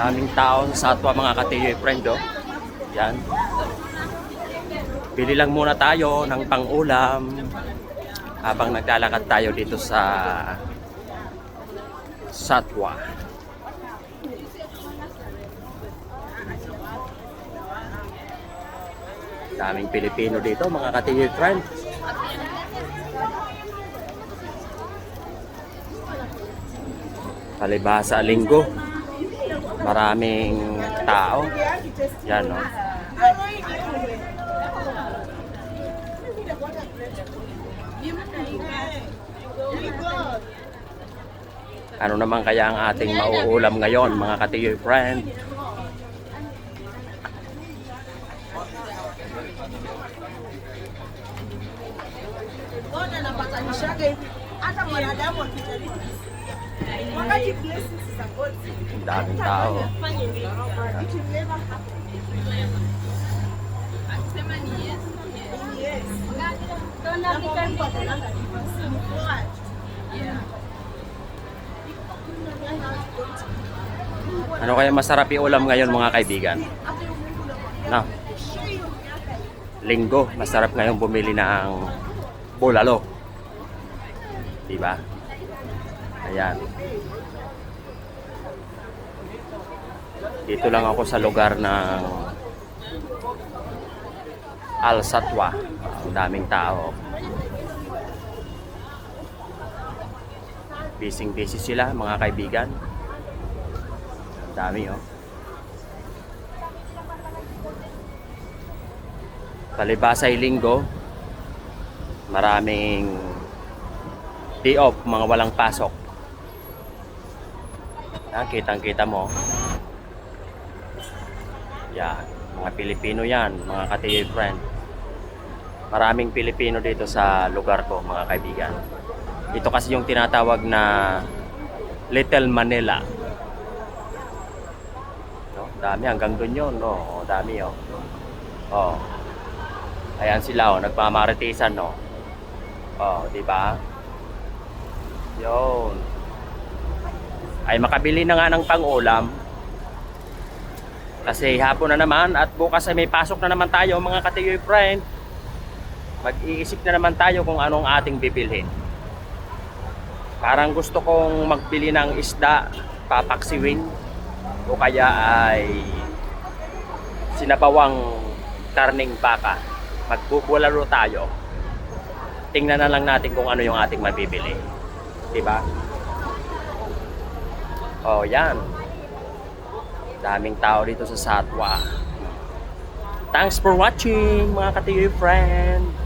Daming tao sa atwa mga katiyoy friend oh. Yan. Bili lang muna tayo ng pang-ulam habang naglalakad tayo dito sa Satwa. Daming Pilipino dito mga katiyoy friend. Palibasa linggo. Maraming tao. Yan oh. Ano naman kaya ang ating mauulam ngayon mga katiyoy friend? Ona anapatanisha hata mwanadamu akijaribu blessings za God Ang daming tao. it will never happen. Yes. Na Mungu atalanga divasi. What? Ano kaya masarap iulam ngayon mga kaibigan? Hata yung Mungu namwambia, Na, "Share hiyo miaka linggo, masarap ngayon bumili ng bulalo. Diba? Ayan. Dito lang ako sa lugar ng Al Satwa. Ang daming tao. Busy busy sila mga kaibigan. Ang dami oh. Palibasay linggo, maraming day off, mga walang pasok. Yan, kitang-kita mo. Yan, mga Pilipino yan, mga katiyoy friend. Maraming Pilipino dito sa lugar ko, mga kaibigan. Ito kasi yung tinatawag na Little Manila. No, dami hanggang doon yun, no? O, dami, oh. Oh. Ayan sila, oh, nagmamaritisan, no? Oh, di ba? Yun. Ay makabili na nga ng pang-ulam. Kasi hapon na naman at bukas ay may pasok na naman tayo mga katiyoy friend. Mag-iisip na naman tayo kung anong ating bibilhin. Parang gusto kong magbili ng isda, papaksiwin, o kaya ay sinabawang karning baka. Magbubulalo tayo. Tingnan na lang natin kung ano yung ating mabibili. Diba? Oh, yan. Daming tao dito sa Satwa. Thanks for watching, mga katiyoy friend.